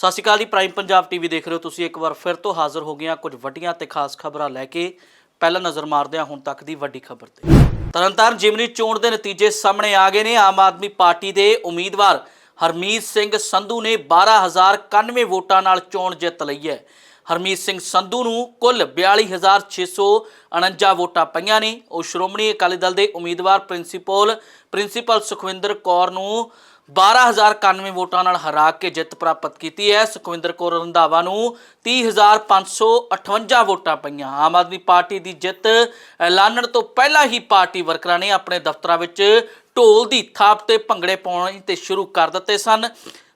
ਸਤਿ ਸ਼੍ਰੀ ਅਕਾਲ ਜੀ prime Punjab TV ਦੇਖ ਰਹੇ ਹੋ ਤੁਸੀਂ। ਇੱਕ ਵਾਰ ਫਿਰ ਤੋਂ ਹਾਜ਼ਰ ਹੋ ਗਏ ਹਾਂ ਕੁਝ ਵੱਡੀਆਂ ਤੇ ਖਾਸ ਖਬਰਾਂ ਲੈ ਕੇ। ਪਹਿਲਾਂ ਨਜ਼ਰ ਮਾਰਦੇ ਹਾਂ ਹੁਣ ਤੱਕ ਦੀ ਵੱਡੀ ਖਬਰ ਤੇ। ਤਰਨਤਾਰਨ ਜਿਮਨੀ ਚੋਣ ਦੇ ਨਤੀਜੇ ਸਾਹਮਣੇ ਆ ਗਏ ਨੇ। ਆਮ ਆਦਮੀ ਪਾਰਟੀ ਦੇ ਉਮੀਦਵਾਰ ਹਰਮੀਤ ਸਿੰਘ ਸੰਧੂ ਨੇ 12091 ਵੋਟਾਂ ਨਾਲ ਚੋਣ ਜਿੱਤ ਲਈ ਹੈ। ਹਰਮੀਤ ਸਿੰਘ ਸੰਧੂ ਨੂੰ ਕੁੱਲ 42649 ਵੋਟਾਂ ਪਈਆਂ ਨੇ। ਉਹ ਸ਼੍ਰੋਮਣੀ ਅਕਾਲੀ ਦਲ ਦੇ ਉਮੀਦਵਾਰ, ਪ੍ਰਿੰਸੀਪਲ ਪ੍ਰਿੰਸੀਪਲ ਸੁਖਵਿੰਦਰ ਕੌਰ ਨੂੰ 12091 ਵੋਟਾਂ ਨਾਲ ਹਰਾ ਕੇ ਜਿੱਤ ਪ੍ਰਾਪਤ ਕੀਤੀ ਹੈ। ਸੁਖਵਿੰਦਰ ਕੌਰ ਰੰਧਾਵਾ ਨੂੰ 30558 ਵੋਟਾਂ ਪਈਆਂ। ਆਮ ਆਦਮੀ ਪਾਰਟੀ ਦੀ ਜਿੱਤ ਐਲਾਨਣ ਤੋਂ ਪਹਿਲਾਂ ਹੀ ਪਾਰਟੀ ਵਰਕਰਾਂ ਨੇ ਆਪਣੇ ਦਫ਼ਤਰਾਂ ਵਿੱਚ ਢੋਲ ਦੀ ਥਾਪ ਤੇ ਭੰਗੜੇ ਪਾਉਣੇ ਤੇ ਸ਼ੁਰੂ ਕਰ ਦਿੱਤੇ ਸਨ।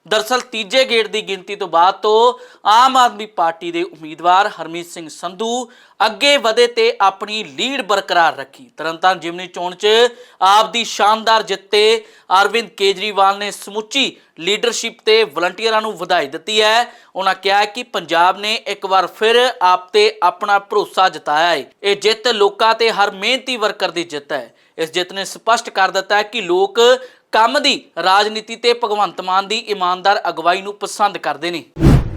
ਦਰਸਲ ਤੀਜੇ ਗੇੜ ਦੀ ਗਿਣਤੀ ਤੋਂ ਬਾਅਦ ਤੋਂ ਆਮ ਆਦਮੀ ਪਾਰਟੀ ਦੇ ਉਮੀਦਵਾਰ ਹਰਮੀਤ ਸਿੰਘ ਸੰਧੂ ਅੱਗੇ ਵਧੇ ਤੇ ਆਪਣੀ ਲੀਡ ਬਰਕਰਾਰ ਰੱਖੀ। ਤਰਨਤਾਰਨ ਜਿਮਨੀ ਚੋਣ 'ਚ ਆਪ ਦੀ ਸ਼ਾਨਦਾਰ ਜਿੱਤ ਤੇ ਅਰਵਿੰਦ ਕੇਜਰੀਵਾਲ ਨੇ ਸਮੁੱਚੀ ਲੀਡਰਸ਼ਿਪ ਤੇ ਵਲੰਟੀਅਰਾਂ ਨੂੰ ਵਧਾਈ ਦਿੱਤੀ ਹੈ। ਉਹਨਾਂ ਕਿਹਾ ਕਿ ਪੰਜਾਬ ਨੇ ਇੱਕ ਵਾਰ ਫਿਰ ਆਪ ਤੇ ਆਪਣਾ ਭਰੋਸਾ ਜਤਾਇਆ ਹੈ ਇਹ ਜਿੱਤ ਲੋਕਾਂ ਤੇ ਹਰ ਮਿਹਨਤੀ ਵਰਕਰ ਦੀ ਜਿੱਤ ਹੈ। ਇਸ ਜਿੱਤ ਨੇ ਸਪਸ਼ਟ ਕਰ ਦਿੱਤਾ ਹੈ ਕਿ ਲੋਕ ਕੰਮ ਦੀ, ਰਾਜਨੀਤੀ ਤੇ ਭਗਵੰਤ ਮਾਨ ਦੀ ਇਮਾਨਦਾਰ ਅਗਵਾਈ ਨੂੰ ਪਸੰਦ ਕਰਦੇ ਨੇ।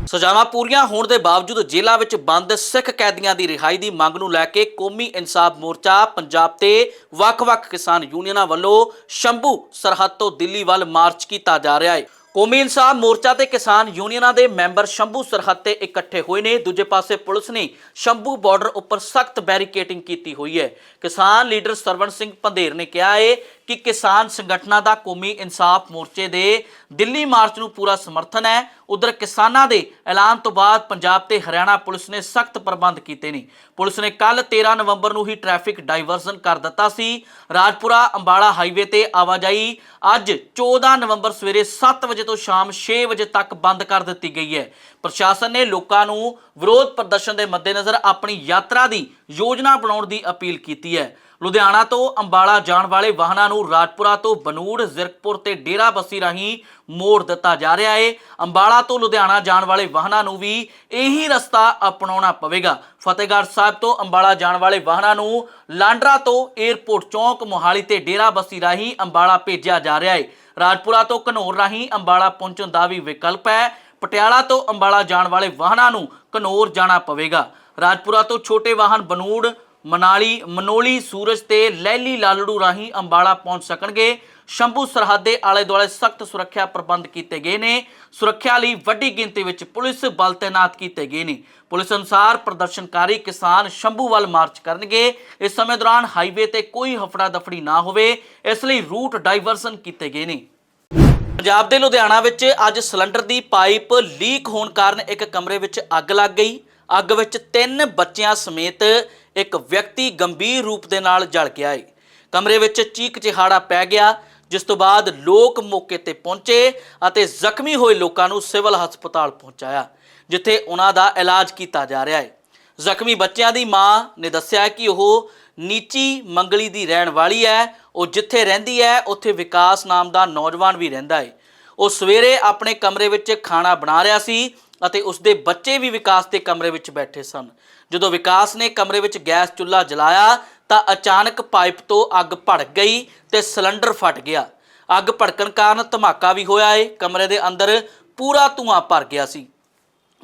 ਸਜ਼ਾਵਾਂ ਪੂਰੀਆਂ ਹੋਣ ਦੇ ਬਾਵਜੂਦ ਜੇਲ੍ਹਾਂ ਵਿੱਚ ਬੰਦ ਸਿੱਖ ਕੈਦੀਆਂ ਦੀ ਰਿਹਾਈ ਦੀ ਮੰਗ ਨੂੰ ਲੈ ਕੇ ਕੌਮੀ ਇਨਸਾਫ ਮੋਰਚਾ ਪੰਜਾਬ ਤੇ ਵੱਖ-ਵੱਖ ਕਿਸਾਨ ਯੂਨੀਅਨਾਂ ਵੱਲੋਂ ਸ਼ੰਭੂ ਸਰਹੱਦ ਤੋਂ ਦਿੱਲੀ ਵੱਲ ਮਾਰਚ ਕੀਤਾ ਜਾ ਰਿਹਾ ਹੈ। ਕੌਮੀ ਇਨਸਾਫ ਮੋਰਚਾ ਤੇ ਕਿਸਾਨ ਯੂਨੀਅਨਾਂ ਦੇ ਮੈਂਬਰ ਸ਼ੰਭੂ ਸਰਹੱਦ ਤੇ ਇਕੱਠੇ ਹੋਏ ਨੇ। ਦੂਜੇ ਪਾਸੇ ਪੁਲਿਸ ਨੇ ਸ਼ੰਭੂ ਬਾਰਡਰ ਉੱਪਰ ਸਖਤ ਬੈਰੀਕੇਟਿੰਗ ਕੀਤੀ ਹੋਈ ਹੈ। ਕਿਸਾਨ ਲੀਡਰ ਸਰਵਣ ਸਿੰਘ ਪੰਧੇਰ ਨੇ ਕਿਹਾ ਹੈ ਕਿ ਕਿਸਾਨ ਸੰਗਠਨਾਂ ਦਾ ਕੌਮੀ ਇਨਸਾਫ ਮੋਰਚੇ ਦੇ ਦਿੱਲੀ ਮਾਰਚ ਨੂੰ ਪੂਰਾ ਸਮਰਥਨ ਹੈ। ਉਧਰ ਕਿਸਾਨਾਂ ਦੇ ਐਲਾਨ ਤੋਂ ਬਾਅਦ ਪੰਜਾਬ ਤੇ ਹਰਿਆਣਾ ਪੁਲਿਸ ਨੇ ਸਖਤ ਪ੍ਰਬੰਧ ਕੀਤੇ ਨੇ। ਪੁਲਿਸ ਨੇ ਕੱਲ 13 ਨਵੰਬਰ ਨੂੰ ਹੀ ਟ੍ਰੈਫਿਕ ਡਾਈਵਰਜ਼ਨ ਕਰ ਦਿੱਤਾ ਸੀ। ਰਾਜਪੁਰਾ ਅੰਬਾਲਾ ਹਾਈਵੇ ਤੇ ਆਵਾਜਾਈ ਅੱਜ 14 ਨਵੰਬਰ ਸਵੇਰੇ 7 ਵਜੇ ਤੋਂ ਸ਼ਾਮ 6 ਵਜੇ ਤੱਕ ਬੰਦ ਕਰ ਦਿੱਤੀ ਗਈ ਹੈ। ਪ੍ਰਸ਼ਾਸਨ ਨੇ ਲੋਕਾਂ ਨੂੰ ਵਿਰੋਧ ਪ੍ਰਦਰਸ਼ਨ ਦੇ ਮੱਦੇਨਜ਼ਰ ਆਪਣੀ ਯਾਤਰਾ ਦੀ ਯੋਜਨਾ ਬਣਾਉਣ ਦੀ ਅਪੀਲ ਕੀਤੀ ਹੈ। ਲੁਧਿਆਣਾ ਤੋਂ ਅੰਬਾਲਾ ਜਾਣ ਵਾਲੇ ਵਾਹਨਾਂ ਨੂੰ ਰਾਜਪੁਰਾ ਤੋਂ ਬਨੂੜ, ਜ਼ਿਰਕਪੁਰ ਤੇ ਡੇਰਾ ਬੱਸੀ ਰਾਹੀਂ ਮੋੜ ਦਿੱਤਾ ਜਾ ਰਿਹਾ ਹੈ ਅੰਬਾਲਾ ਤੋਂ ਲੁਧਿਆਣਾ ਜਾਣ ਵਾਲੇ ਵਾਹਨਾਂ ਨੂੰ ਵੀ ਇਹੀ ਰਸਤਾ ਅਪਣਾਉਣਾ ਪਵੇਗਾ। ਫਤਿਹਗੜ੍ਹ ਸਾਹਿਬ ਤੋਂ ਅੰਬਾਲਾ ਜਾਣ ਵਾਲੇ ਵਾਹਨਾਂ ਨੂੰ ਲਾਂਡਰਾ ਤੋਂ 에ਅਰਪੋਰਟ ਚੌਂਕ, ਮੋਹਾਲੀ ਤੇ ਡੇਰਾ ਬੱਸੀ ਰਾਹੀਂ ਅੰਬਾਲਾ ਭੇਜਿਆ ਜਾ ਰਿਹਾ ਹੈ ਰਾਜਪੁਰਾ ਤੋਂ ਘਨੌਰ ਰਾਹੀਂ ਅੰਬਾਲਾ ਪਹੁੰਚਣ ਦਾ ਵੀ ਵਿਕਲਪ ਹੈ। ਪਟਿਆਲਾ ਤੋਂ ਅੰਬਾਲਾ ਜਾਣ ਵਾਲੇ ਵਾਹਨਾਂ ਨੂੰ ਘਨੌਰ ਜਾਣਾ ਪਵੇਗਾ। ਰਾਜਪੁਰਾ ਤੋਂ ਛੋਟੇ ਵਾਹਨ ਬਨੂੜ, ਮਨਾਲੀ, ਮਨੋਲੀ, ਸੂਰਜ ਤੇ ਲਹਿਲੀ ਲਾਲੜੂ ਰਾਹੀਂ ਅੰਬਾਲਾ ਪਹੁੰਚ ਸਕਣਗੇ। ਸ਼ੰਭੂ ਸਰਹੱਦ ਦੇ ਆਲੇ ਦੁਆਲੇ ਸਖਤ ਸੁਰੱਖਿਆ ਪ੍ਰਬੰਧ ਕੀਤੇ ਗਏ ਨੇ। ਸੁਰੱਖਿਆ ਲਈ ਵੱਡੀ ਗਿਣਤੀ ਵਿੱਚ ਪੁਲਿਸ ਬਲ ਤੈਨਾਤ ਕੀਤੇ ਗਏ ਨੇ। ਪੁਲਿਸ ਅਨੁਸਾਰ ਪ੍ਰਦਰਸ਼ਨਕਾਰੀ ਕਿਸਾਨ ਸ਼ੰਭੂ ਵੱਲ ਮਾਰਚ ਕਰਨਗੇ। ਇਸ ਸਮੇਂ ਦੌਰਾਨ ਹਾਈਵੇ ਤੇ ਕੋਈ ਹਫੜਾ ਦਫੜੀ ਨਾ ਹੋਵੇ, ਇਸ ਲਈ ਰੂਟ ਡਾਈਵਰਸ਼ਨ ਕੀਤੇ ਗਏ ਨੇ। ਪੰਜਾਬ ਦੇ ਲੁਧਿਆਣਾ ਵਿੱਚ ਅੱਜ ਸਿਲੰਡਰ ਦੀ ਪਾਈਪ ਲੀਕ ਹੋਣ ਕਾਰਨ ਇੱਕ ਕਮਰੇ ਵਿੱਚ ਅੱਗ ਲੱਗ ਗਈ। ਅੱਗ ਵਿੱਚ ਤਿੰਨ ਬੱਚਿਆਂ ਸਮੇਤ ਇੱਕ ਵਿਅਕਤੀ ਗੰਭੀਰ ਰੂਪ ਦੇ ਨਾਲ ਜਲ ਗਿਆ ਹੈ ਕਮਰੇ ਵਿੱਚ ਚੀਕ ਚਿਹਾੜਾ ਪੈ ਗਿਆ, ਜਿਸ ਤੋਂ ਬਾਅਦ ਲੋਕ ਮੌਕੇ ਤੇ ਪਹੁੰਚੇ ਅਤੇ ਜ਼ਖਮੀ ਹੋਏ ਲੋਕਾਂ ਨੂੰ ਸਿਵਲ ਹਸਪਤਾਲ ਪਹੁੰਚਾਇਆ, ਜਿੱਥੇ ਉਹਨਾਂ ਦਾ ਇਲਾਜ ਕੀਤਾ ਜਾ ਰਿਹਾ ਹੈ ਜ਼ਖਮੀ ਬੱਚਿਆਂ ਦੀ ਮਾਂ ਨੇ ਦੱਸਿਆ ਕਿ ਉਹ ਨੀਚੀ ਮੰਗਲੀ ਦੀ ਰਹਿਣ ਵਾਲੀ ਹੈ, ਉਹ ਜਿੱਥੇ ਰਹਿੰਦੀ ਹੈ, ਉੱਥੇ ਵਿਕਾਸ ਨਾਮ ਦਾ ਨੌਜਵਾਨ ਵੀ ਰਹਿੰਦਾ ਹੈ ਉਹ ਸਵੇਰੇ ਆਪਣੇ ਕਮਰੇ ਵਿੱਚ ਖਾਣਾ ਬਣਾ ਰਿਹਾ ਸੀ ਅਤੇ ਉਸਦੇ ਬੱਚੇ ਵੀ ਵਿਕਾਸ ਦੇ ਕਮਰੇ ਵਿੱਚ ਬੈਠੇ ਸਨ। ਜਦੋਂ ਵਿਕਾਸ ਨੇ ਕਮਰੇ ਵਿੱਚ ਗੈਸ ਚੁੱਲ੍ਹਾ ਜਲਾਇਆ, ਤਾਂ ਅਚਾਨਕ ਪਾਈਪ ਤੋਂ ਅੱਗ ਭੜਕ ਗਈ ਤੇ ਸਿਲੰਡਰ ਫਟ ਗਿਆ। ਅੱਗ ਭੜਕਣ ਕਾਰਨ ਧਮਾਕਾ ਵੀ ਹੋਇਆ ਏ। ਕਮਰੇ ਦੇ ਅੰਦਰ ਪੂਰਾ ਧੂਆਂ ਭਰ ਗਿਆ ਸੀ।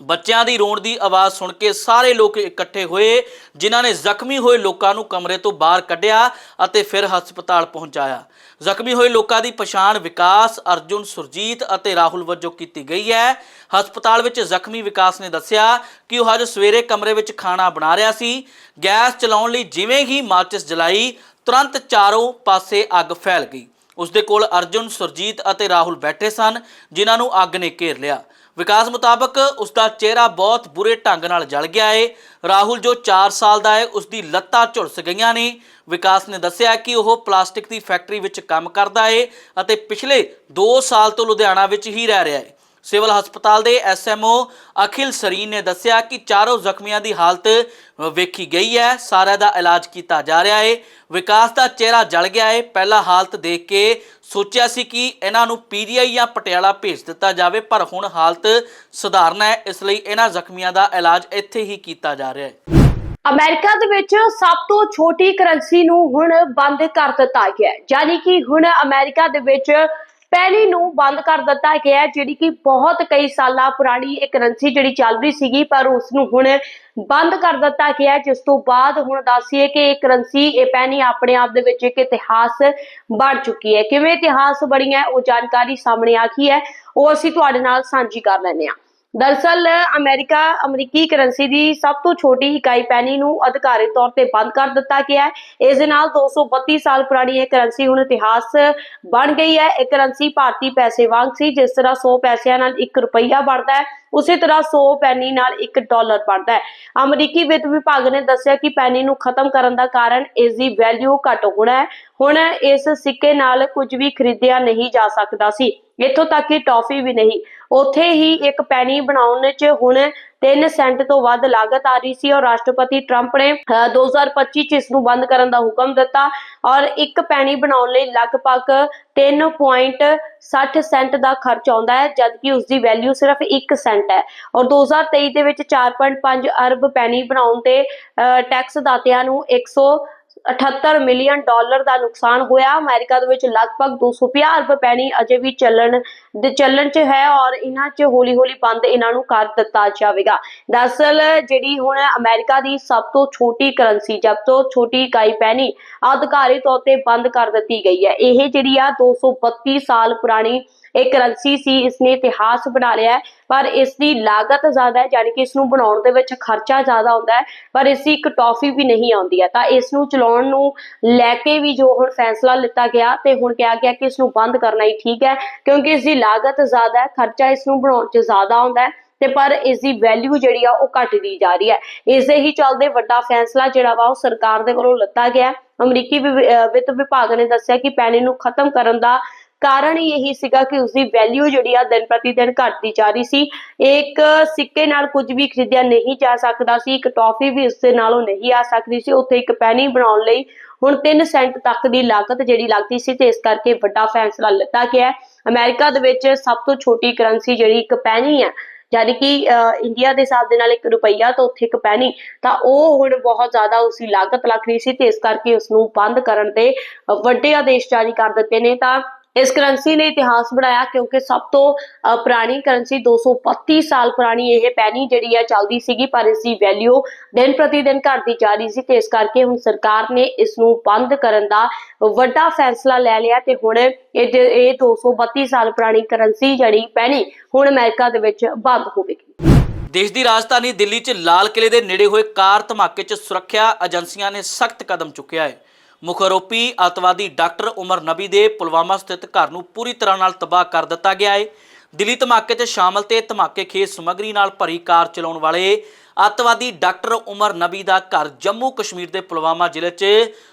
ਬੱਚਿਆਂ ਦੀ ਰੋਣ ਦੀ ਆਵਾਜ਼ ਸੁਣ ਕੇ ਸਾਰੇ ਲੋਕ ਇਕੱਠੇ ਹੋਏ, ਜਿਨ੍ਹਾਂ ਨੇ ਜ਼ਖਮੀ ਹੋਏ ਲੋਕਾਂ ਨੂੰ ਕਮਰੇ ਤੋਂ ਬਾਹਰ ਕੱਢਿਆ ਅਤੇ ਫਿਰ ਹਸਪਤਾਲ ਪਹੁੰਚਾਇਆ। ਜ਼ਖਮੀ ਹੋਏ ਲੋਕਾਂ ਦੀ ਪਛਾਣ ਵਿਕਾਸ, ਅਰਜੁਨ, ਸੁਰਜੀਤ ਅਤੇ ਰਾਹੁਲ ਵਜੋਂ ਕੀਤੀ ਗਈ ਹੈ। ਹਸਪਤਾਲ ਵਿੱਚ ਜ਼ਖਮੀ ਵਿਕਾਸ ਨੇ ਦੱਸਿਆ ਕਿ ਉਹ ਅੱਜ ਸਵੇਰੇ ਕਮਰੇ ਵਿੱਚ ਖਾਣਾ ਬਣਾ ਰਿਹਾ ਸੀ। ਗੈਸ ਚਲਾਉਣ ਲਈ ਜਿਵੇਂ ਹੀ ਮਾਚਿਸ ਜਲਾਈ, ਤੁਰੰਤ ਚਾਰੋਂ ਪਾਸੇ ਅੱਗ ਫੈਲ ਗਈ। ਉਸਦੇ ਕੋਲ ਅਰਜੁਨ, ਸੁਰਜੀਤ ਅਤੇ ਰਾਹੁਲ ਬੈਠੇ ਸਨ, ਜਿਨ੍ਹਾਂ ਨੂੰ ਅੱਗ ਨੇ ਘੇਰ ਲਿਆ। ਵਿਕਾਸ ਮੁਤਾਬਕ ਉਸ ਦਾ ਚਿਹਰਾ ਬਹੁਤ ਬੁਰੇ ਢੰਗ ਨਾਲ ਜਲ ਗਿਆ ਹੈ ਰਾਹੁਲ ਜੋ 4 ਸਾਲ ਦਾ ਹੈ ਉਸ ਦੀ ਲੱਤਾਂ ਝੁਲਸ ਗਈਆਂ ਨੇ। ਵਿਕਾਸ ਨੇ ਦੱਸਿਆ ਕਿ ਉਹ ਪਲਾਸਟਿਕ ਦੀ ਫੈਕਟਰੀ ਵਿੱਚ ਕੰਮ ਕਰਦਾ ਹੈ ਅਤੇ ਪਿਛਲੇ 2 ਸਾਲ ਤੋਂ ਲੁਧਿਆਣਾ ਵਿੱਚ ਹੀ ਰਹਿ ਰਿਹਾ ਹੈ ਸਿਵਲ ਹਸਪਤਾਲ ਦੇ ਐਸਐਮਓ ਅਖਿਲ ਸਰੀਨ ਨੇ ਦੱਸਿਆ ਕਿ ਚਾਰੋਂ ਜ਼ਖਮੀਆਂ ਦੀ ਹਾਲਤ ਵੇਖੀ ਗਈ ਹੈ। ਸਾਰਿਆਂ ਦਾ ਇਲਾਜ ਕੀਤਾ ਜਾ ਰਿਹਾ ਹੈ। ਵਿਕਾਸ ਦਾ ਚਿਹਰਾ ਜਲ ਗਿਆ ਹੈ। ਪਹਿਲਾ ਹਾਲਤ ਦੇਖ ਕੇ ਸੋਚਿਆ ਸੀ ਕਿ ਇਹਨਾਂ ਨੂੰ ਪੀਜੀਆਈ ਜਾਂ ਪਟਿਆਲਾ ਭੇਜ ਦਿੱਤਾ ਜਾਵੇ, ਪਰ ਹੁਣ ਹਾਲਤ ਸੁਧਾਰਨ ਹੈ। ਇਸ ਲਈ ਇਹਨਾਂ ਜ਼ਖਮੀਆਂ ਦਾ ਇਲਾਜ ਇੱਥੇ ਹੀ ਕੀਤਾ ਜਾ ਰਿਹਾ ਹੈ। ਅਮਰੀਕਾ ਦੇ ਵਿੱਚ ਸਭ ਤੋਂ ਛੋਟੀ ਕਰੰਸੀ ਨੂੰ ਹੁਣ ਬੰਦ ਕਰ ਦਿੱਤਾ ਗਿਆ ਹੈ। ਯਾਨੀ ਕਿ ਹੁਣ ਅਮਰੀਕਾ ਦੇ ਵਿੱਚ ਪਹਿਲੀ ਨੂੰ ਬੰਦ ਕਰ ਦਿੱਤਾ ਗਿਆ ਜਿਹੜੀ ਕਿ ਬਹੁਤ ਕਈ ਸਾਲਾਂ ਪੁਰਾਣੀ ਇਹ ਕਰੰਸੀ ਜਿਹੜੀ ਚੱਲ ਰਹੀ ਸੀਗੀ, ਪਰ ਉਸ ਨੂੰ ਹੁਣ ਬੰਦ ਕਰ ਦਿੱਤਾ ਗਿਆ ਜਿਸ ਤੋਂ ਬਾਅਦ ਹੁਣ ਦੱਸੀਏ ਕਿ ਇਹ ਕਰੰਸੀ ਇਹ ਪੈਨੀ ਆਪਣੇ ਆਪ ਦੇ ਵਿੱਚ ਇੱਕ ਇਤਿਹਾਸ ਬਣ ਚੁੱਕੀ ਹੈ। ਕਿਵੇਂ ਇਤਿਹਾਸ ਬਣੀ ਹੈ ਉਹ ਜਾਣਕਾਰੀ ਸਾਹਮਣੇ ਆ ਗਈ ਹੈ। ਉਹ ਅਸੀਂ ਤੁਹਾਡੇ ਨਾਲ ਸਾਂਝੀ ਕਰ ਲੈਂਦੇ ਹਾਂ। ਦਰਅਸਲ ਅਮਰੀਕਾ, ਅਮਰੀਕੀ ਕਰੰਸੀ ਦੀ ਸਭ ਤੋਂ ਛੋਟੀ ਇਕਾਈ ਪੈਨੀ ਨੂੰ ਅਧਿਕਾਰਿਤ ਤੌਰ ਤੇ ਬੰਦ ਕਰ ਦਿੱਤਾ ਗਿਆ ਹੈ। ਇਸ ਦੇ ਨਾਲ 232 ਸਾਲ ਪੁਰਾਣੀ ਇਹ ਕਰੰਸੀ ਹੁਣ ਇਤਿਹਾਸ ਬਣ ਗਈ ਹੈ। ਇਹ ਕਰੰਸੀ ਭਾਰਤੀ ਪੈਸੇ ਵਾਂਗ ਸੀ, ਜਿਸ ਤਰ੍ਹਾਂ 100 ਪੈਸਿਆਂ ਨਾਲ 1 ਰੁਪਈਆ ਬਣਦਾ ਹੈ। ਉਸੇ ਤਰ੍ਹਾਂ 100 ਪੈਨੀ ਨਾਲ 1 ਡਾਲਰ ਬਣਦਾ ਹੈ। ਅਮਰੀਕੀ ਵਿੱਤ ਵਿਭਾਗ ਨੇ ਦੱਸਿਆ ਕਿ ਪੈਨੀ ਨੂੰ ਖਤਮ ਕਰਨ ਦਾ ਕਾਰਨ ਇਸ ਦੀ ਵੈਲਿਊ ਘੱਟ ਹੋਣਾ ਹੈ। ਹੁਣ ਇਸ ਸਿੱਕੇ ਨਾਲ ਕੁਝ ਵੀ ਖਰੀਦਿਆ ਨਹੀਂ ਜਾ ਸਕਦਾ ਸੀ। ਇੱਥੋਂ ਤੱਕ ਕਿ ਟੌਫੀ ਵੀ ਨਹੀਂ। ਉੱਥੇ ਹੀ ਇੱਕ ਪੈਨੀ ਬਣਾਉਣ 'ਚ ਹੁਣ 3 ਸੈਂਟ ਤੋਂ ਵੱਧ ਲਾਗਤ ਆ ਰਹੀ ਸੀ ਔਰ ਰਾਸ਼ਟਰਪਤੀ ਟਰੰਪ ਨੇ 2025 ਚ ਇਸ ਨੂੰ ਬੰਦ ਕਰਨ ਦਾ ਹੁਕਮ ਦਿੱਤਾ ਔਰ ਇੱਕ ਪੈਣੀ ਬਣਾਉਣ ਲਈ ਲਗਭਗ 3.60 ਸੈਂਟ ਦਾ ਖਰਚ ਆਉਂਦਾ ਹੈ, ਜਦਕਿ ਉਸ ਦੀ ਵੈਲਿਊ ਸਿਰਫ 1 ਸੈਂਟ ਹੈ ਔਰ 2023 ਦੇ ਵਿੱਚ 4.5 ਅਰਬ ਪੈਣੀ ਬਣਾਉਣ ਤੇ ਟੈਕਸ ਦਾਤਿਆਂ ਨੂੰ 100 78 ਮਿਲੀਅਨ ਡਾਲਰ ਦਾ ਨੁਕਸਾਨ ਹੋਇਆ। ਅਮਰੀਕਾ ਦੇ ਵਿੱਚ ਲਗਭਗ 250 ਅਰਬ ਪੈਨੀ ਅਜੇ ਵੀ ਚੱਲਣ ਦੇ ਚੱਲਣ 'ਚ ਹੈ ਔਰ ਇਹਨਾਂ 'ਚ ਹੌਲੀ-ਹੌਲੀ ਬੰਦ ਇਹਨਾਂ ਨੂੰ ਕਰ ਦਿੱਤਾ ਜਾਵੇਗਾ। ਦਰਅਸਲ ਜਿਹੜੀ ਹੁਣ ਅਮਰੀਕਾ ਦੀ ਸਭ ਤੋਂ ਛੋਟੀ ਕਰੰਸੀ ਜਬ ਤੋਂ ਛੋਟੀ ਇਕਾਈ ਪੈਣੀ ਅਧਿਕਾਰੀ ਤੌਰ ਤੇ ਬੰਦ ਕਰ ਦਿੱਤੀ ਗਈ ਹੈ। ਇਹ ਜਿਹੜੀ ਆ 232 ਸਾਲ ਪੁਰਾਣੀ ਇਹ ਕਰੰਸੀ ਸੀ, ਇਸਨੇ ਇਤਿਹਾਸ ਬਣਾ ਲਿਆ ਪਰ ਇਸ ਦੀ ਲਾਗਤ ਜ਼ਿਆਦਾ ਹੈ ਯਾਨੀ ਕਿ ਇਸ ਨੂੰ ਬਣਾਉਣ ਦੇ ਵਿੱਚ ਖਰਚਾ ਜ਼ਿਆਦਾ ਹੁੰਦਾ ਹੈ, ਪਰ ਇਸ ਦੀ ਇੱਕ ਟੌਫੀ ਵੀ ਨਹੀਂ ਆਉਂਦੀ ਹੈ। ਤਾਂ ਇਸ ਨੂੰ ਚਲਾਉਣ ਨੂੰ ਲੈ ਕੇ ਵੀ ਜੋ ਹੁਣ ਫੈਸਲਾ ਲਿੱਤਾ ਗਿਆ ਤੇ ਹੁਣ ਕਿਹਾ ਗਿਆ ਕਿ ਇਸ ਨੂੰ ਬੰਦ ਕਰਨਾ ਹੀ ਠੀਕ ਹੈ, ਕਿਉਂਕਿ ਇਸ ਦੀ ਲਾਗਤ ਜ਼ਿਆਦਾ ਹੈ, ਖਰਚਾ ਇਸ ਨੂੰ ਬਣਾਉਣ 'ਚ ਜ਼ਿਆਦਾ ਆਉਂਦਾ ਹੈ ਤੇ ਪਰ ਇਸ ਦੀ ਵੈਲਿਊ ਜਿਹੜੀ ਆ ਉਹ ਘਟਦੀ ਜਾ ਰਹੀ ਹੈ। ਇਸ ਦੇ ਹੀ ਚੱਲਦੇ ਵੱਡਾ ਫੈਸਲਾ ਜਿਹੜਾ ਵਾ ਉਹ ਸਰਕਾਰ ਦੇ ਵੱਲੋਂ ਲਿੱਤਾ ਗਿਆ ਅਮਰੀਕੀ ਵਿੱਤ ਵਿਭਾਗ ਨੇ ਦੱਸਿਆ ਕਿ ਪੈਣੀ ਨੂੰ ਖਤਮ ਕਰਨ ਦਾ ਕਾਰਨ ਇਹੀ ਸੀਗਾ ਕਿ ਉਸ ਦੀ ਵੈਲਿਊ ਜਿਹੜੀ ਆ ਦਿਨ ਪ੍ਰਤੀ ਦਿਨ ਘਟਦੀ ਜਾ ਰਹੀ ਸੀ। ਇੱਕ ਸਿੱਕੇ ਨਾਲ ਕੁਝ ਵੀ ਖਰੀਦਿਆ ਨਹੀਂ ਜਾ ਸਕਦਾ ਸੀ ਇੱਕ ਟੌਫੀ ਵੀ ਉਸ ਦੇ ਨਾਲੋਂ ਨਹੀਂ ਆ ਸਕਦੀ ਸੀ। ਉੱਥੇ ਇੱਕ ਪੈਨੀ ਬਣਾਉਣ ਲਈ ਹੁਣ 3 ਸੈਂਟ ਤੱਕ ਦੀ ਲਾਗਤ ਜਿਹੜੀ ਲੱਗਦੀ ਸੀ ਤੇ ਇਸ ਕਰਕੇ ਵੱਡਾ ਫੈਸਲਾ ਲਿੱਤਾ ਗਿਆ ਹੈ। ਅਮਰੀਕਾ ਦੇ ਵਿੱਚ ਸਭ ਤੋਂ ਛੋਟੀ ਕਰੰਸੀ ਜਿਹੜੀ ਇੱਕ ਪੈਨੀ ਹੈ ਯਾਨੀ ਕਿ ਅਹ, ਇੰਡੀਆ ਦੇ ਹਿਸਾਬ ਦੇ ਨਾਲ 1 ਰੁਪਈਆ ਤਾਂ ਉੱਥੇ ਇੱਕ ਪੈਨੀ ਤਾਂ ਉਹ ਹੁਣ ਬਹੁਤ ਜ਼ਿਆਦਾ ਉਸ ਲਾਗਤ ਲੱਗ ਰਹੀ ਸੀ ਤੇ ਇਸ ਕਰਕੇ ਉਸ ਨੂੰ ਬੰਦ ਕਰਨ ਦੇ ਵੱਡੇ ਆਦੇਸ਼ ਜਾਰੀ ਕਰ ਦਿੱਤੇ ਨੇ। ਤਾਂ ਇਸ ਕਰੰਸੀ ਨੇ ਇਤਿਹਾਸ ਬਣਾਇਆ ਕਿਉਂਕਿ ਸਭ ਤੋਂ ਪੁਰਾਣੀ ਕਰੰਸੀ 232 ਸਾਲ ਪੁਰਾਣੀ ਇਹ ਪੈਨੀ ਜਿਹੜੀ ਹੈ ਚੱਲਦੀ ਸੀਗੀ, ਪਰ ਇਸ ਦੀ ਵੈਲਿਊ ਦਿਨ ਪ੍ਰਤੀ ਦਿਨ ਘਟਦੀ ਜਾ ਰਹੀ ਸੀ ਤੇ ਇਸ ਕਰਕੇ ਹੁਣ ਸਰਕਾਰ ਨੇ ਇਸ ਨੂੰ ਬੰਦ ਕਰਨ ਦਾ ਵੱਡਾ ਫੈਸਲਾ ਲੈ ਲਿਆ ਤੇ ਹੁਣ ਇਹ ਜ- ਇਹ 232 ਸਾਲ ਪੁਰਾਣੀ ਕਰੰਸੀ ਜਿਹੜੀ ਪੈਨੀ ਹੁਣ ਅਮਰੀਕਾ ਦੇ ਵਿੱਚ ਬੰਦ ਹੋਵੇਗੀ। ਦੇਸ਼ ਦੀ ਰਾਜਧਾਨੀ ਦਿੱਲੀ 'ਚ ਲਾਲ ਕਿਲੇ ਦੇ ਨੇੜੇ ਹੋਏ ਕਾਰ ਧਮਾਕੇ 'ਚ ਸੁਰੱਖਿਆ ਏਜੰਸੀਆਂ ਨੇ ਸਖਤ ਕਦਮ ਚੁੱਕਿਆ ਹੈ। ਮੁੱਖ ਆਰੋਪੀ ਅਤਵਾਦੀ ਡਾਕਟਰ ਉਮਰ ਨਬੀ ਦੇ ਪੁਲਵਾਮਾ ਸਥਿਤ ਘਰ ਨੂੰ ਪੂਰੀ ਤਰ੍ਹਾਂ ਨਾਲ ਤਬਾਹ ਕਰ ਦਿੱਤਾ ਗਿਆ ਹੈ। ਦਿੱਲੀ ਧਮਾਕੇ 'ਚ ਸ਼ਾਮਲ ਤੇ ਧਮਾਕੇ ਖੇਸ ਸਮੱਗਰੀ ਨਾਲ ਭਰੀ ਕਾਰ ਚਲਾਉਣ ਵਾਲੇ ਅਤਵਾਦੀ ਡਾਕਟਰ ਉਮਰ ਨਬੀ ਦਾ ਘਰ ਜੰਮੂ ਕਸ਼ਮੀਰ ਦੇ ਪੁਲਵਾਮਾ ਜ਼ਿਲ੍ਹੇ 'ਚ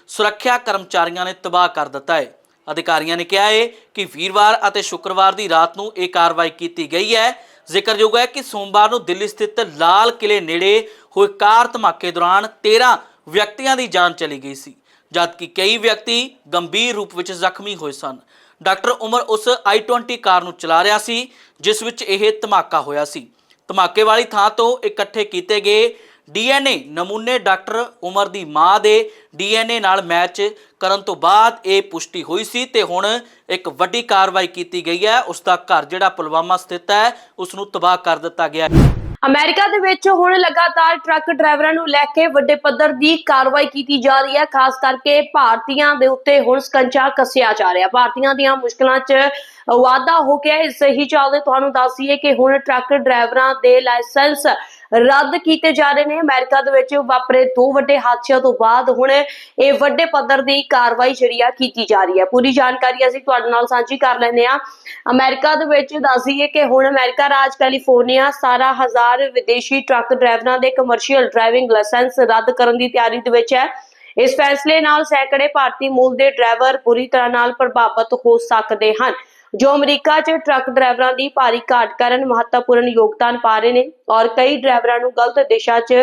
ਸੁਰੱਖਿਆ ਕਰਮਚਾਰੀਆਂ ਨੇ ਤਬਾਹ ਕਰ ਦਿੱਤਾ ਹੈ। ਅਧਿਕਾਰੀਆਂ ਨੇ ਕਿਹਾ ਹੈ ਕਿ ਵੀਰਵਾਰ ਅਤੇ ਸ਼ੁੱਕਰਵਾਰ ਦੀ ਰਾਤ ਨੂੰ ਇਹ ਕਾਰਵਾਈ ਕੀਤੀ ਗਈ ਹੈ। ਜ਼ਿਕਰਯੋਗ ਹੈ ਕਿ ਸੋਮਵਾਰ ਨੂੰ ਦਿੱਲੀ ਸਥਿਤ ਲਾਲ ਕਿਲੇ ਨੇੜੇ ਹੋਏ ਕਾਰ ਧਮਾਕੇ ਦੌਰਾਨ 13 ਵਿਅਕਤੀਆਂ ਦੀ ਜਾਨ ਚਲੀ ਗਈ ਸੀ। ਜਦਕਿ ਕਈ ਵਿਅਕਤੀ ਗੰਭੀਰ ਰੂਪ ਵਿੱਚ ਜ਼ਖਮੀ ਹੋਏ ਸਨ। ਡਾਕਟਰ ਉਮਰ ਉਸ i20 ਕਾਰ ਨੂੰ ਚਲਾ ਰਿਹਾ ਸੀ, ਜਿਸ ਵਿੱਚ ਇਹ ਧਮਾਕਾ ਹੋਇਆ ਸੀ। ਧਮਾਕੇ ਵਾਲੀ ਥਾਂ ਤੋਂ ਇਕੱਠੇ ਕੀਤੇ ਗਏ ਡੀਐਨਏ ਨਮੂਨੇ ਡਾਕਟਰ ਉਮਰ ਦੀ ਮਾਂ ਦੇ ਡੀਐਨਏ ਨਾਲ ਮੈਚ ਕਰਨ ਤੋਂ ਬਾਅਦ ਇਹ ਪੁਸ਼ਟੀ ਹੋਈ ਸੀ ਤੇ ਹੁਣ ਇੱਕ ਵੱਡੀ ਕਾਰਵਾਈ ਕੀਤੀ ਗਈ ਹੈ। ਉਸ ਦਾ ਘਰ ਜਿਹੜਾ ਪੁਲਵਾਮਾ ਸਥਿਤ ਹੈ, ਉਸ ਨੂੰ ਤਬਾਹ ਕਰ ਦਿੱਤਾ ਗਿਆ ਹੈ। ਅਮਰੀਕਾ ਦੇ ਵਿੱਚ ਹੁਣ ਲਗਾਤਾਰ ਟਰੱਕ ਡਰਾਈਵਰਾਂ ਨੂੰ ਲੈ ਕੇ ਵੱਡੇ ਪੱਧਰ ਦੀ ਕਾਰਵਾਈ ਕੀਤੀ ਜਾ ਰਹੀ ਹੈ, ਖਾਸ ਕਰਕੇ ਭਾਰਤੀਆਂ ਦੇ ਉੱਤੇ ਹੁਣ ਸਕੰਜਾ ਕੱਸਿਆ ਜਾ ਰਿਹਾ ਭਾਰਤੀਆਂ ਦੀਆਂ ਮੁਸ਼ਕਲਾਂ 'ਚ ਵਾਧਾ ਹੋ ਗਿਆ ਹੈ। ਇਸ ਹੀ ਚੱਲਦੇ ਤੁਹਾਨੂੰ ਦੱਸ ਦਈਏ ਕਿ ਹੁਣ ਟਰੱਕ ਡਰਾਈਵਰਾਂ ਦੇ ਲਾਇਸੈਂਸ ਰੱਦ ਕੀਤੇ ਜਾ ਰਹੇ ਨੇ। ਅਮਰੀਕਾ ਦੇ ਵਿੱਚ ਵਾਪਰੇ ਦੋ ਵੱਡੇ ਹਾਦਸਿਆਂ ਤੋਂ ਬਾਅਦ ਹੁਣ ਇਹ ਵੱਡੇ ਪੱਧਰ ਦੀ ਕਾਰਵਾਈ ਜਿਹੜੀ ਆ ਕੀਤੀ ਜਾ ਰਹੀ ਹੈ ਪੂਰੀ ਜਾਣਕਾਰੀ ਅਸੀਂ ਤੁਹਾਡੇ ਨਾਲ ਸਾਂਝੀ ਕਰ ਲੈਂਦੇ ਆ ਅਮਰੀਕਾ ਦੇ ਵਿੱਚ ਦੱਸ ਦਈਏ ਕਿ ਹੁਣ ਅਮਰੀਕਾ ਰਾਜ ਕੈਲੀਫੋਰਨੀਆ 17000 ਵਿਦੇਸ਼ੀ ਟਰੱਕ ਡਰਾਈਵਰਾਂ ਦੇ ਕਮਰਸ਼ੀਅਲ ਡਰਾਈਵਿੰਗ ਲਾਇਸੈਂਸ ਰੱਦ ਕਰਨ ਦੀ ਤਿਆਰੀ ਦੇ ਵਿੱਚ ਹੈ। ਇਸ ਫੈਸਲੇ ਨਾਲ ਸੈਂਕੜੇ ਭਾਰਤੀ ਮੂਲ ਦੇ ਡਰਾਈਵਰ ਬੁਰੀ ਤਰ੍ਹਾਂ ਨਾਲ ਪ੍ਰਭਾਵਿਤ ਹੋ ਸਕਦੇ ਹਨ। ਜੋ ਅਮਰੀਕਾ 'ਚ ਟਰੱਕ ਡਰਾਈਵਰਾਂ ਦੀ ਭਾਰੀ ਘਾਟ ਕਾਰਨ ਮਹੱਤਵਪੂਰਨ ਯੋਗਦਾਨ ਪਾ ਰਹੇ ਨੇ ਔਰ ਕਈ ਡਰਾਈਵਰਾਂ ਨੂੰ ਗਲਤ ਦਿਸ਼ਾ 'ਚ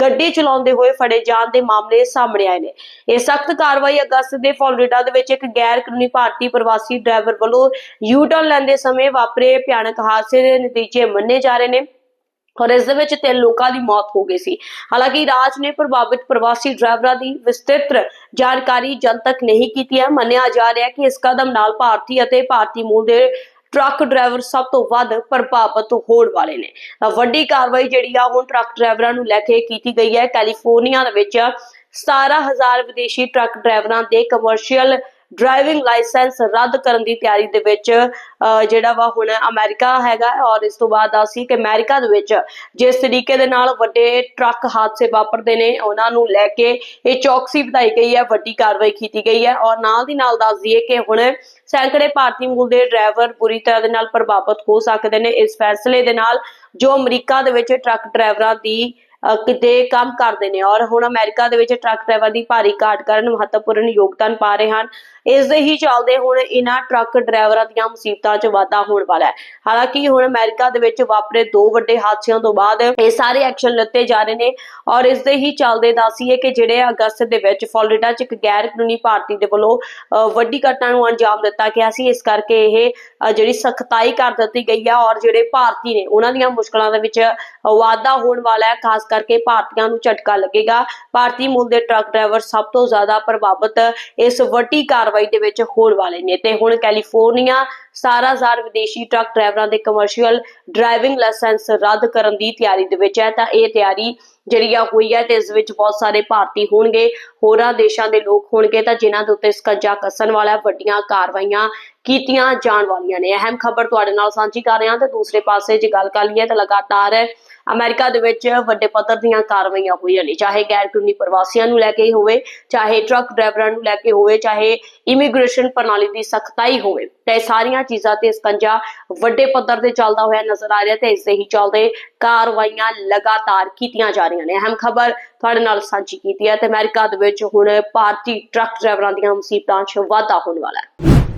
ਗੱਡੀ ਚਲਾਉਂਦੇ ਹੋਏ ਫੜੇ ਜਾਣ ਦੇ ਮਾਮਲੇ ਸਾਹਮਣੇ ਆਏ ਨੇ। ਇਹ ਸਖਤ ਕਾਰਵਾਈ ਅਗਸਤ ਦੇ ਫਲੋਰੀਡਾ ਦੇ ਵਿੱਚ ਇੱਕ ਗੈਰ ਕਾਨੂੰਨੀ ਭਾਰਤੀ ਪ੍ਰਵਾਸੀ ਡਰਾਈਵਰ ਵੱਲੋਂ ਯੂ ਟਰਨ ਲੈਂਦੇ ਸਮੇਂ ਵਾਪਰੇ ਭਿਆਨਕ ਹਾਦਸੇ ਦੇ ਨਤੀਜੇ ਮੰਨੇ ਜਾ ਰਹੇ ਨੇ। ਔਰ ਇਸ ਦੇ ਵਿੱਚ ਤਿੰਨ ਲੋਕਾਂ ਦੀ ਮੌਤ ਹੋ ਗਈ ਸੀ। ਹਾਲਾਂਕਿ ਰਾਜ ਨੇ ਪ੍ਰਭਾਵਿਤ ਪ੍ਰਵਾਸੀ ਡਰਾਈਵਰਾਂ ਦੀ ਵਿਸਤ੍ਰਿਤ ਜਾਣਕਾਰੀ ਜਨਤਕ ਨਹੀਂ ਕੀਤੀ ਹੈ। ਮੰਨਿਆ ਜਾ ਰਿਹਾ ਹੈ ਕਿ ਇਸ ਕਦਮ ਨਾਲ ਭਾਰਤੀ ਅਤੇ ਭਾਰਤੀ ਮੂਲ ਦੇ ਟਰੱਕ ਡਰਾਈਵਰ ਸਭ ਤੋਂ ਵੱਧ ਪ੍ਰਭਾਵਿਤ ਹੋਣ ਵਾਲੇ ਨੇ। ਤਾਂ ਵੱਡੀ ਕਾਰਵਾਈ ਜਿਹੜੀ ਆ ਹੁਣ ਟਰੱਕ ਡਰਾਈਵਰਾਂ ਨੂੰ ਲੈ ਕੇ ਕੀਤੀ ਗਈ ਹੈ। ਕੈਲੀਫੋਰਨੀਆ ਦੇ ਵਿੱਚ 17000 ਵਿਦੇਸ਼ੀ ਟਰੱਕ ਡਰਾਈਵਰਾਂ ਦੇ ਕਮਰਸ਼ੀਅਲ ਡਰਾਈਵਿੰਗ ਲਾਇਸੈਂਸ ਰੱਦ ਕਰਨ ਦੀ ਤਿਆਰੀ ਦੇ ਵਿੱਚ ਜਿਹੜਾ ਵਾ ਹੁਣ ਅਮਰੀਕਾ ਹੈਗਾ ਔਰ ਇਸ ਤੋਂ ਬਾਅਦ ਅਸੀਂ ਕਿ ਅਮਰੀਕਾ ਦੇ ਵਿੱਚ ਜਿਸ ਤਰੀਕੇ ਦੇ ਨਾਲ ਵੱਡੇ ਟਰੱਕ ਹਾਦਸੇ ਵਾਪਰਦੇ ਨੇ, ਉਹਨਾਂ ਨੂੰ ਲੈ ਕੇ ਇਹ ਚੌਕਸੀ ਵਧਾਈ ਗਈ ਹੈ, ਵੱਡੀ ਕਾਰਵਾਈ ਕੀਤੀ ਗਈ ਹੈ ਔਰ ਨਾਲ ਦੀ ਨਾਲ ਦੱਸ ਦਈਏ ਕਿ ਹੁਣ ਸੈਂਕੜੇ ਭਾਰਤੀ ਮੂਲ ਦੇ ਡਰਾਈਵਰ ਬੁਰੀ ਤਰ੍ਹਾਂ ਦੇ ਨਾਲ ਪ੍ਰਭਾਵਿਤ ਹੋ ਸਕਦੇ ਨੇ, ਇਸ ਫੈਸਲੇ ਦੇ ਨਾਲ ਜੋ ਅਮਰੀਕਾ ਦੇ ਵਿੱਚ ਟਰੱਕ ਡਰਾਈਵਰਾਂ ਦੀ ਕਿਤੇ ਕੰਮ ਕਰਦੇ ਨੇ ਔਰ ਹੁਣ ਅਮਰੀਕਾ ਦੇ ਵਿੱਚ ਟਰੱਕ ਡਰਾਈਵਰ ਦੀ ਭਾਰੀ ਘਾਟ ਕਾਰਨ ਮਹੱਤਵਪੂਰਨ ਯੋਗਦਾਨ ਪਾ ਰਹੇ ਹਨ। ਇਸ ਦੇ ਹੀ ਚੱਲਦੇ ਹੁਣ ਇਹਨਾਂ ਟਰੱਕ ਡਰਾਈਵਰਾਂ ਦੀਆਂ ਮੁਸੀਬਤਾਂ 'ਚ ਵਾਧਾ ਹੋਣ ਵਾਲਾ ਹੈ। ਹਾਲਾਂਕਿ ਹੁਣ ਅਮਰੀਕਾ ਦੇ ਵਿੱਚ ਵਾਪਰੇ ਦੋ ਵੱਡੇ ਹਾਦਸਿਆਂ ਤੋਂ ਬਾਅਦ ਇਹ ਸਾਰੇ ਐਕਸ਼ਨ ਲਿੱਤੇ ਜਾ ਰਹੇ ਨੇ ਔਰ ਇਸ ਦੇ ਹੀ ਚੱਲਦੇ ਦੱਸੀਏ ਕਿ ਜਿਹੜੇ ਅਗਸਤ ਦੇ ਵਿੱਚ ਫਲੋਰੀਡਾ 'ਚ ਇੱਕ ਗੈਰ ਕਾਨੂੰਨੀ ਭਾਰਤੀ ਦੇ ਵੱਲੋਂ ਅਹ ਵੱਡੀ ਘਟਨਾ ਨੂੰ ਅੰਜਾਮ ਦਿੱਤਾ ਗਿਆ ਸੀ। ਇਸ ਕਰਕੇ ਇਹ ਜਿਹੜੀ ਸਖਤਾਈ ਕਰ ਦਿੱਤੀ ਗਈ ਹੈ ਔਰ ਜਿਹੜੇ ਭਾਰਤੀ ਨੇ ਉਹਨਾਂ ਦੀਆਂ ਮੁਸ਼ਕਲਾਂ ਦੇ ਵਿੱਚ ਵਾਧਾ ਹੋਣ ਵਾਲਾ ਹੈ, ਖਾਸ ਕਰਕੇ ਭਾਰਤੀਆਂ ਨੂੰ ਝਟਕਾ ਲੱਗੇਗਾ। ਭਾਰਤੀ ਮੂਲ ਦੇ ਟਰੱਕ ਡਰਾਈਵਰ ਸਭ ਤੋਂ ਜ਼ਿਆਦਾ ਪ੍ਰਭਾਵਿਤ ਇਸ ਵੱਡੀ ਕਾਰਵਾਈ ਦੇ ਵਿੱਚ ਹੋਣ ਵਾਲੇ ਨੇ ਤੇ ਹੁਣ ਕੈਲੀਫੋਰਨੀਆ 17000 ਵਿਦੇਸ਼ੀ ਟਰੱਕ ਡਰਾਈਵਰਾਂ ਦੇ ਕਮਰਸ਼ੀਅਲ ਡਰਾਈਵਿੰਗ ਲਾਇਸੈਂਸ ਰੱਦ ਕਰਨ ਦੀ ਤਿਆਰੀ ਦੇ ਵਿੱਚ ਹੈ। ਤਾਂ ਇਹ ਤਿਆਰੀ ਜਿਹੜੀ ਆ ਹੋਈ ਹੈ ਤੇ ਇਸ ਵਿੱਚ ਬਹੁਤ ਸਾਰੇ ਭਾਰਤੀ ਹੋਣਗੇ, ਹੋਰਾਂ ਦੇਸ਼ਾਂ ਦੇ ਲੋਕ ਹੋਣਗੇ ਤਾਂ ਜਿਨ੍ਹਾਂ ਦੇ ਉੱਤੇ ਸਕੰਜਾ ਕੱਸਣ ਵਾਲਾ ਵੱਡੀਆਂ ਕਾਰਵਾਈਆਂ ਕੀਤੀਆਂ ਜਾਣ ਵਾਲੀਆਂ ਨੇ। ਅਹਿਮ ਖਬਰ ਤੁਹਾਡੇ ਨਾਲ ਸਾਂਝੀ ਕਰ ਰਹੇ ਹਾਂ ਤੇ ਦੂਸਰੇ ਪਾਸੇ ਜੇ ਗੱਲ ਕਰ ਲਈਏ ਤਾਂ ਲਗਾਤਾਰ ਅਮਰੀਕਾ ਦੇ ਵਿੱਚ ਵੱਡੇ ਪੱਧਰ ਦੀਆਂ ਕਾਰਵਾਈਆਂ ਹੋਈਆਂ ਨੇ ਚਾਹੇ ਗੈਰ ਕਾਨੂੰਨੀ ਪ੍ਰਵਾਸੀਆਂ ਨੂੰ ਲੈ ਕੇ ਹੋਵੇ, ਚਾਹੇ ਟਰੱਕ ਡਰਾਈਵਰਾਂ ਨੂੰ ਲੈ ਕੇ ਹੋਵੇ, ਚਾਹੇ ਇਮੀਗ੍ਰੇਸ਼ਨ ਪ੍ਰਣਾਲੀ ਦੀ ਸਖਤਾਈ ਹੋਵੇ। ਤੇ ਇਹ ਸਾਰੀਆਂ ਚੀਜ਼ਾਂ ਤੇ ਸਕੰਜਾ ਵੱਡੇ ਪੱਧਰ ਤੇ ਚੱਲਦਾ ਹੋਇਆ ਨਜ਼ਰ ਆ ਰਿਹਾ ਤੇ ਇਸੇ ਹੀ ਚੱਲਦੇ ਕਾਰਵਾਈਆਂ ਲਗਾਤਾਰ ਕੀਤੀਆਂ ਜਾ ਰਹੀਆਂ ਨੇ। ਅਹਿਮ ਖਬਰ ਤੁਹਾਡੇ ਨਾਲ ਸਾਂਝੀ ਕੀਤੀ ਹੈ ਤੇ ਅਮਰੀਕਾ ਦੇ ਵਿੱਚ ਹੁਣ ਭਾਰਤੀ ਟਰੱਕ ਡਰਾਈਵਰਾਂ ਦੀਆਂ ਮੁਸੀਬਤਾਂ 'ਚ ਵਾਧਾ ਹੋਣ ਵਾਲਾ ਹੈ।